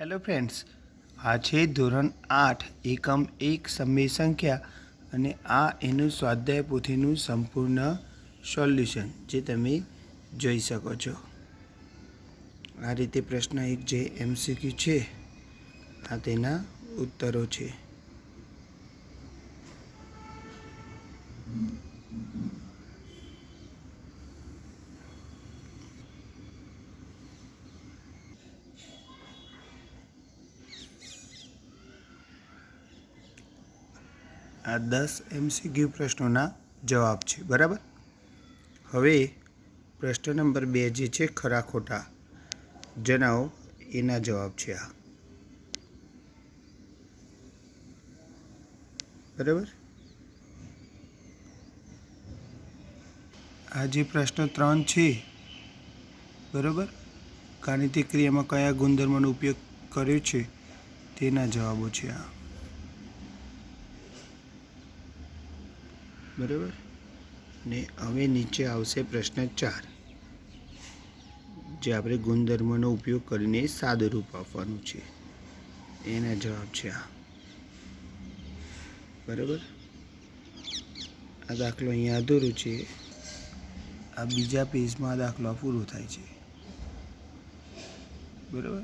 Hello friends આ છે ધોરણ આઠ, એકમ એક સમય સંખ્યા અને આ એનું સ્વાધ્યાય પોથીનું સંપૂર્ણ સોલ્યુશન જે તમે જોઈ શકો છો. આ રીતે પ્રશ્ન એક જે એમસીક્યુ છે, આ તેના ઉત્તરો છે. આ દસ એમસીક્યુ પ્રશ્નોના જવાબ છે, બરાબર? હવે પ્રશ્ન નંબર બે જે છે, ખરા ખોટા. જણાવો, એના જવાબ છે આ. બરાબર? આ જે પ્રશ્ન ત્રણ છે, બરાબર? ગાણિતિક ક્રિયામાં કયા ગુણધર્મનો ઉપયોગ કર્યો છે, તેના જવાબો છે આ. બરાબર? ને હવે નીચે આવશે પ્રશ્ન ચાર, જે આપણે ગુણધર્મનો ઉપયોગ કરીને સાદું રૂપ આપવાનું છે. એના જવાબ છે આ. બરાબર? આ દાખલો અહીંયા અધૂરું છે. આ બીજા પેજમાં આ દાખલો પૂરો થાય છે. બરાબર?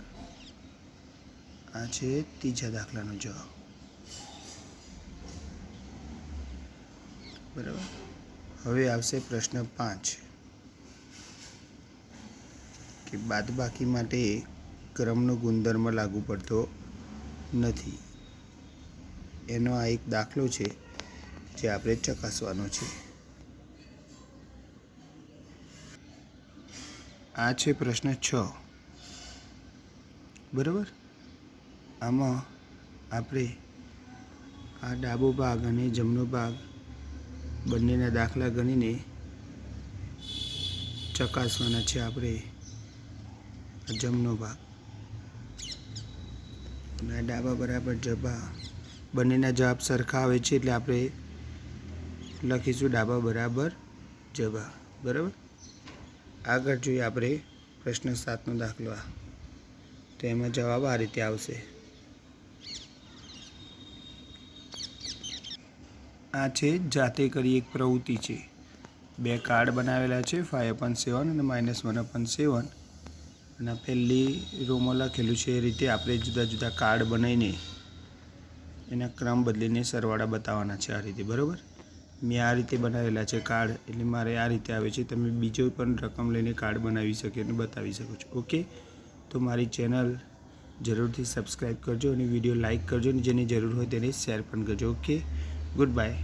આ છે ત્રીજા દાખલાનો જવાબ. બરાબર. હવે આવશે પ્રશ્ન પાંચ. કે બાદબાકી માટે ક્રમનો ગુણધર્મ લાગુ પડતો નથી. એનો આ એક દાખલો છે જે આપણે ચકાસવાનો છે. આ છે પ્રશ્ન છ. બરાબર? આમાં આપણે આ ડાબો ભાગ અને જમણો ભાગ બંનેના દાખલા ગણીને ચકાસવાના છે આપણે આ જમનો ભાગ. અને ડાબા બરાબર જબા. બંનેના જવાબ સરખા આવે છે એટલે આપણે લખીશું ડાબા બરાબર જબા. બરાબર? આગળ જોઈએ આપણે પ્રશ્ન સાતનો દાખલો તો એમાં જવાબ આ રીતે આવશે. આ છે, જાતે કરી એક પ્રવૃત્તિ છે. બે કાર્ડ બનાવેલા છે ફાઈવ અપન સેવન અને માઇનસ વન અપન સેવન અને પહેલી રોમાં લખેલું છે, એ રીતે આપણે જુદા જુદા કાર્ડ બનાવીને એના ક્રમ બદલીને સરવાળા બતાવવાના છે આ રીતે, બરાબર? મેં આ રીતે બનાવેલા છે કાર્ડ એટલે મારે આ રીતે આવે છે, તમે બીજો પણ રકમ લઈને કાર્ડ બનાવી શકે અને બતાવી શકો છો, ઓકે? તો મારી ચેનલ જરૂરથી સબસ્ક્રાઈબ કરજો અને વીડિયો લાઇક કરજો અને જેની જરૂર હોય તેને શેર પણ કરજો, ઓકે? goodbye.